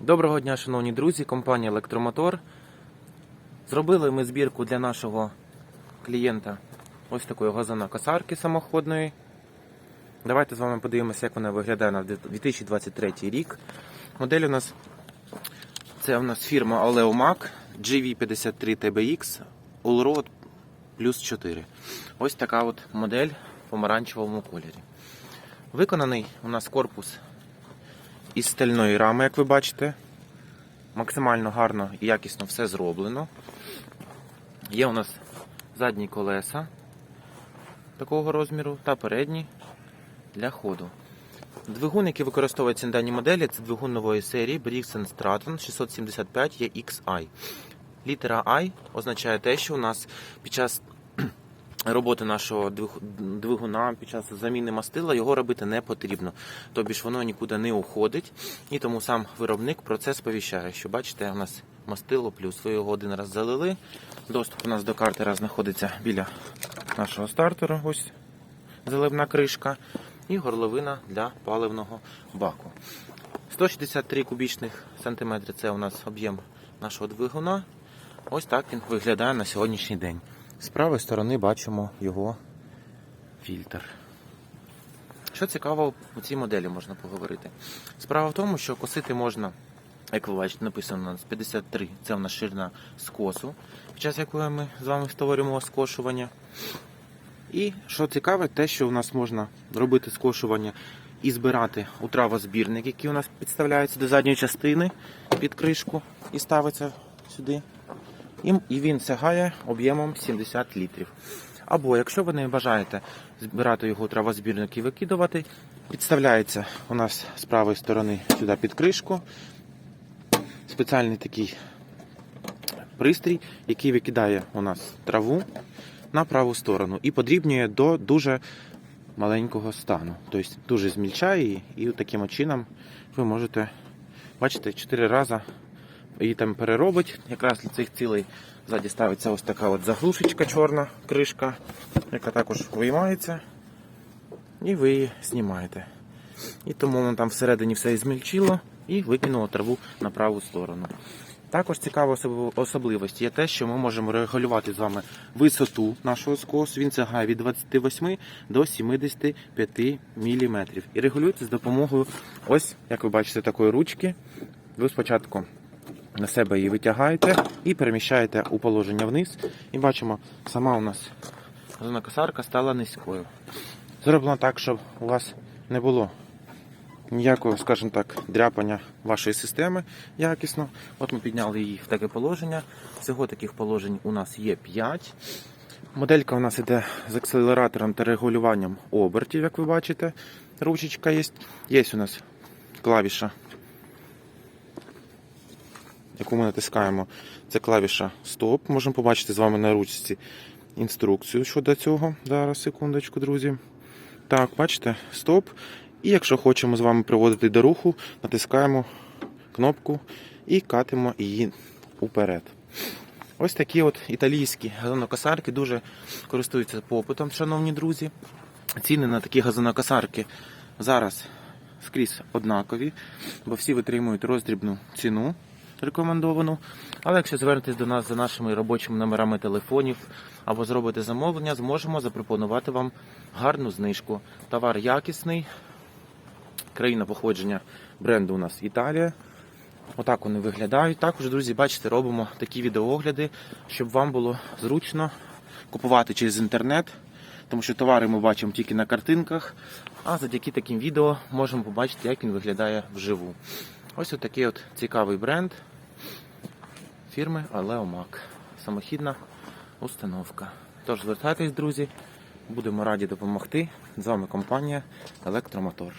Доброго дня, шановні друзі, компанія Електромотор. Зробили ми збірку для нашого клієнта ось такої газонокосарки самоходної. Давайте з вами подивимося, як вона виглядає на 2023 рік. Модель у нас це у нас фірма Oleomac GV53 TBX Allroad плюс 4. Ось така от модель в помаранчевому кольорі. Виконаний у нас корпус із стальної рами, як ви бачите. Максимально гарно і якісно все зроблено. Є у нас задні колеса такого розміру та передні для ходу. Двигун, який використовується на даній моделі, це двигун нової серії Briggs Stratton 675 EXI. Літера I означає те, що у нас під час роботи нашого двигуна, під час заміни мастила його робити не потрібно. Тобі ж воно нікуди не уходить, і тому сам виробник про це сповіщає, що бачите, у нас мастило плюс. Ви його один раз залили. Доступ у нас до картера знаходиться біля нашого стартера. Ось заливна кришка і горловина для паливного баку. 163 кубічних сантиметри це у нас об'єм нашого двигуна. Ось так він виглядає на сьогоднішній день. З правої сторони бачимо його фільтр. Що цікаво у цій моделі можна поговорити? Справа в тому, що косити можна, як ви бачите, написано нас 53, це у нас ширина скосу, під час якої ми з вами створюємо скошування. І що цікаве, те, що у нас можна робити скошування і збирати у травозбірник, який у нас підставляється до задньої частини під кришку і ставиться сюди. І він сягає об'ємом 70 літрів. Або якщо ви не бажаєте збирати його травозбірник і викидувати, підставляється у нас з правої сторони сюди під кришку. Спеціальний такий пристрій, який викидає у нас траву на праву сторону і подрібнює до дуже маленького стану. Тобто дуже змільчає її, і таким чином ви можете бачите 4 рази її там переробить. Якраз для цих цілей ззаді ставиться ось така от заглушечка чорна кришка, яка також виймається, і ви її знімаєте. І тому воно там всередині все і змільчило і викинуло траву на праву сторону. Також цікава особливість є те, що ми можемо регулювати з вами висоту нашого скосу. Він сягає від 28 до 75 мм. І регулюється з допомогою, ось, як ви бачите, такої ручки. Ви спочатку на себе її витягаєте і переміщаєте у положення вниз. І бачимо, сама у нас косарка стала низькою. Зроблено так, щоб у вас не було ніякого, скажімо так, дряпання вашої системи якісно. От ми підняли її в таке положення. Всього таких положень у нас є 5. Моделька у нас іде з акселератором та регулюванням обертів, як ви бачите. Ручечка є. Є у нас клавіша, яку ми натискаємо. Це клавіша стоп. Можемо побачити з вами на ручці інструкцію щодо цього. Зараз, секундочку, друзі. Так, бачите, стоп. І якщо хочемо з вами приводити до руху, натискаємо кнопку і катимо її уперед. Ось такі от італійські газонокосарки дуже користуються попитом, шановні друзі. Ціни на такі газонокосарки зараз скрізь однакові, бо всі витримують роздрібну ціну рекомендовану. Але якщо звернетесь до нас за нашими робочими номерами телефонів або зробите замовлення, зможемо запропонувати вам гарну знижку. Товар якісний, країна походження бренду у нас Італія. Отак вони виглядають. Також, друзі, бачите, робимо такі відеоогляди, щоб вам було зручно купувати через інтернет, тому що товари ми бачимо тільки на картинках, а завдяки таким відео можемо побачити, як він виглядає вживу. Ось отакий от цікавий бренд фірми Алеомак. Самохідна установка. Тож звертайтесь, друзі, будемо раді допомогти. З вами компанія Електромотор.